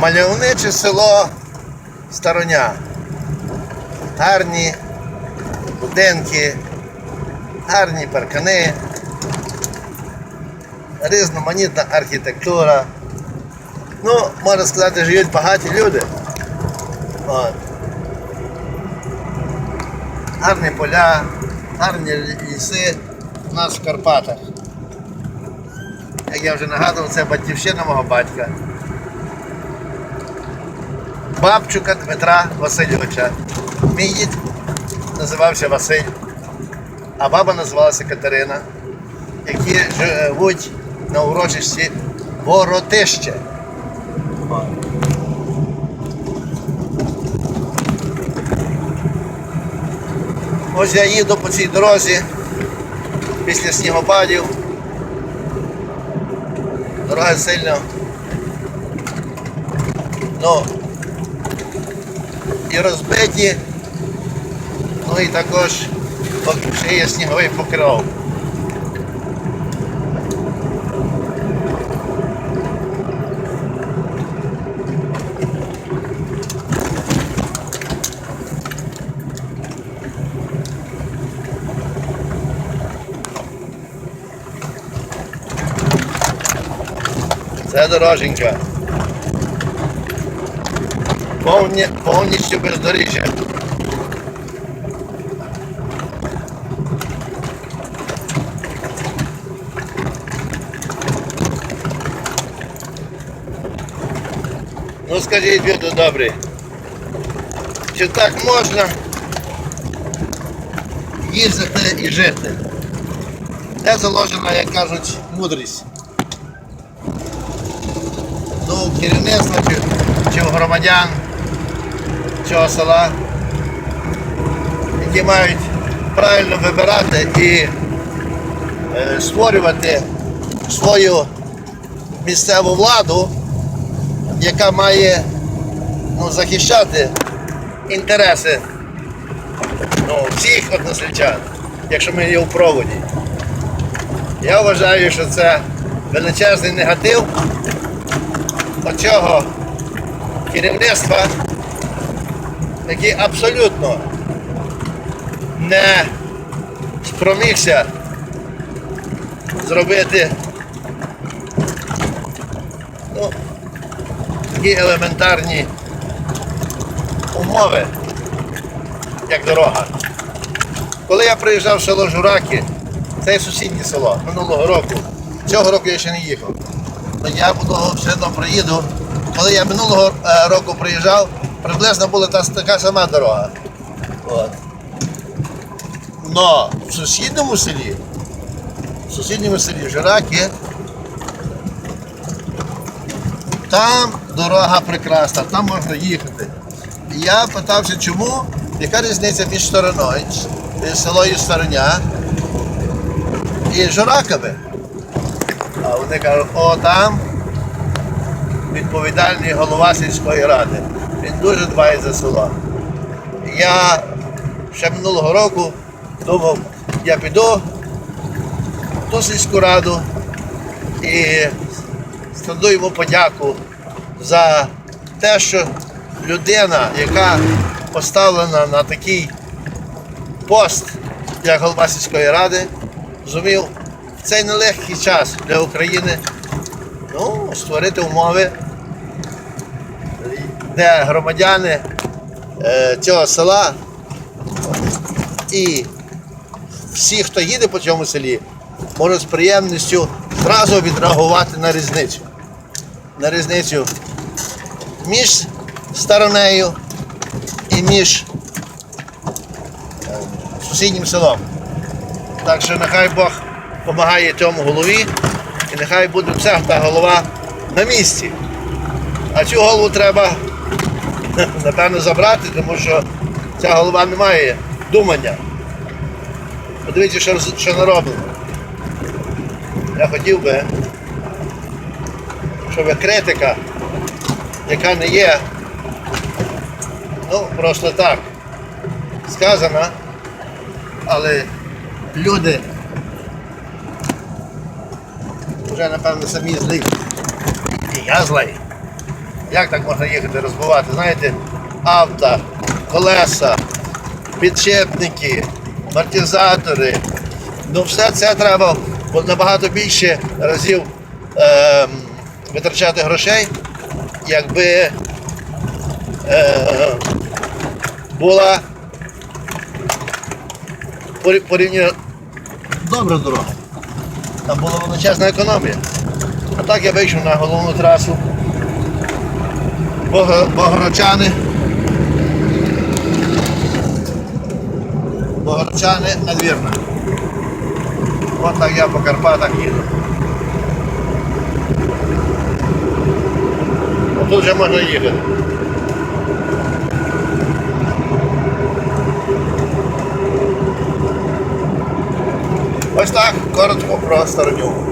Мальовниче село Стороня. Гарні будинки, гарні паркани, різноманітна архітектура. Ну, можна сказати, живуть багаті люди. От. Гарні поля, гарні ліси у нас в Карпатах. Як я вже нагадував, це батьківщина мого батька. Бабчука Дмитра Васильовича. Мій дід називався Василь, а баба називалася Катерина, які живуть на урочищі Воротище. Ось я їду по цій дорозі після снігопадів. Дорога сильно. Ну, і розбиті, ну і також ще є сніговий покров. Це дороженька. Повні, повністю бездоріжжя. Ну скажіть, люди добрі, чи так можна їздити і жити? Де заложена, як кажуть, мудрість? Ну, керівництва чи, чи у громадян цього села, які мають правильно вибирати і е, створювати свою місцеву владу, яка має ну, захищати інтереси ну, всіх односельчан, якщо ми є у проводі. Я вважаю, що це величезний негатив оцього керівництва, який абсолютно не спромігся зробити ну, такі елементарні умови, як дорога. Коли я приїжджав в село Жураки, це сусіднє село минулого року. Цього року я ще не їхав. Ну, Я буду все одно приїду. Коли я минулого е, року приїжджав, приблизно була та, така сама дорога. От. Но в сусідньому селі, в сусідньому селі Жираки, там дорога прекрасна, там можна їхати. І я питався, чому, яка різниця між стороною, селою Стороня і Жураками. А вони кажуть, о, там відповідальний голова сільської ради. Він дуже дбає за село. Я ще минулого року думав, я піду в ту сільську раду і складу йому подяку за те, що людина, яка поставлена на такий пост, як голова сільської ради, зумів в цей нелегкий час для України ну, створити умови, де громадяни е, цього села і всі, хто їде по цьому селі, можуть з приємністю зразу відреагувати на різницю. На різницю між сторонею і між е, сусіднім селом. Так що нехай Бог допомагає цьому голові, нехай буде вся та голова на місці. А цю голову треба, напевно, забрати, тому що ця голова не має думання. Подивіться, що, що нароблено. Я хотів би, щоб критика, яка не є, ну, просто так, сказана, але люди вже, напевно, самі злі. І я злий. Як так можна їхати, розбивати? Знаєте, авто, колеса, підшипники, амортизатори. Ну все це треба набагато більше разів ем, витрачати грошей, якби е, була порівняно добра дорога. Там була величезна економія. А так я вийшов на головну трасу Бого- Богородчани. Богородчани надвірна. От так я по Карпатах їду. Тут вже можна їхати. Ось так, коротко про Старонюк.